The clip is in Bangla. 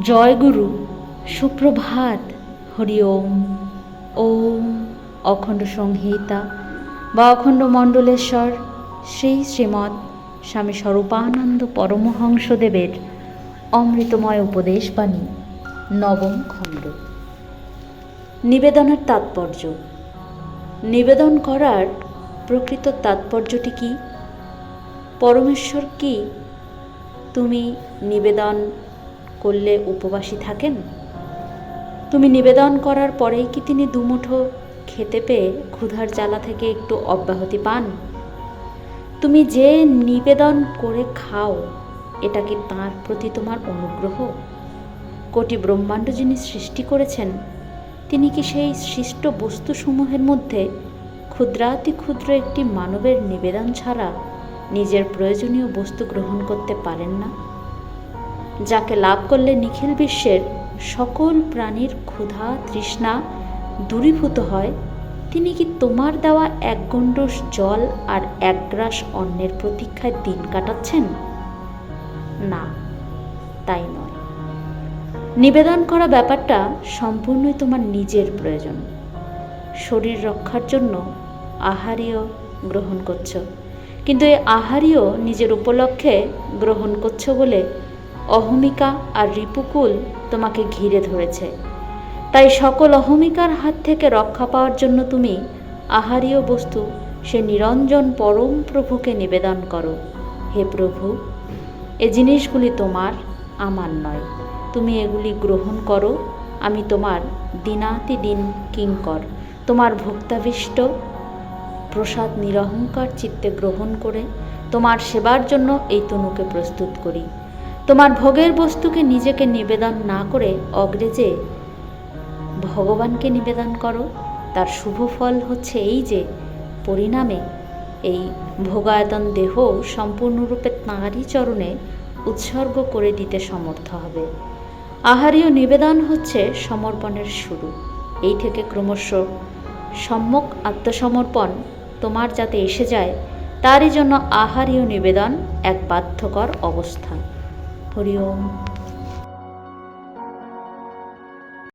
জয়গুরু, সুপ্রভাত, হরি ওম। ওম অখণ্ড সংহিতা বা অখণ্ড মণ্ডলেশ্বর, শ্রী শ্রীমৎ স্বামী স্বরূপানন্দ পরমহংসদেবের অমৃতময় উপদেশ বাণী, নবম খণ্ড। নিবেদনের তাৎপর্য। নিবেদন করার প্রকৃত তাৎপর্যটি কি? পরমেশ্বর কি? তুমি নিবেদন করলে উপবাসী থাকেন? তুমি নিবেদন করার পরেই কি তিনি দুমুঠো খেতে পেয়ে ক্ষুধার জ্বালা থেকে একটু অব্যাহতি পান? তুমি যে নিবেদন করে খাও, এটা কি তাঁর প্রতি তোমার অনুগ্রহ? কোটি ব্রহ্মাণ্ড যিনি সৃষ্টি করেছেন, তিনি কি সেই সৃষ্ট বস্তুসমূহের মধ্যে ক্ষুদ্রাতি ক্ষুদ্র একটি মানবের নিবেদন ছাড়া নিজের প্রয়োজনীয় বস্তু গ্রহণ করতে পারেন না? যাকে লাভ করলে নিখিল বিশ্বের সকল প্রাণীর ক্ষুধা তৃষ্ণা দূরীভূত হয়, তিনি কি তোমার দেওয়া এক গণ্ডস জল আর এক গ্রাস অন্নের প্রতীক্ষায় দিন কাটাচ্ছেন? না, তাই নয়। নিবেদন করা ব্যাপারটা সম্পূর্ণই তোমার নিজের প্রয়োজন। শরীর রক্ষার জন্য আহারীয় গ্রহণ করছ। কিন্তু এই আহারীয় নিজের উপলক্ষে গ্রহণ করছ বলে অহমিকা আর রিপুকুল তোমাকে ঘিরে ধরেছে। তাই সকল অহমিকার হাত থেকে রক্ষা পাওয়ার জন্য তুমি আহারীয় বস্তু সে নিরঞ্জন পরম প্রভুকে নিবেদন করো। হে প্রভু, এ জিনিসগুলি তোমার, আমার নয়। তুমি এগুলি গ্রহণ করো। আমি তোমার দিনাতি দিন কিঙ্কর। তোমার ভোক্তাভিষ্ট প্রসাদ নিরহংকার চিত্তে গ্রহণ করে তোমার সেবার জন্য এই তনুকে প্রস্তুত করি। তোমার ভোগের বস্তুকে নিজেকে নিবেদন না করে অগ্রেজে ভগবানকে নিবেদন করো, তার শুভ ফল হচ্ছে এই যে পরিণামে এই ভোগায়তন দেহ সম্পূর্ণরূপে তাঁরই চরণে উৎসর্গ করে দিতে সমর্থ হবে। আহারীয় নিবেদন হচ্ছে সমর্পণের শুরু। এই থেকে ক্রমশ সম্যক আত্মসমর্পণ তোমার যাতে এসে যায়, তারই জন্য আহারীয় নিবেদন এক বাধ্যকর অবস্থা হরি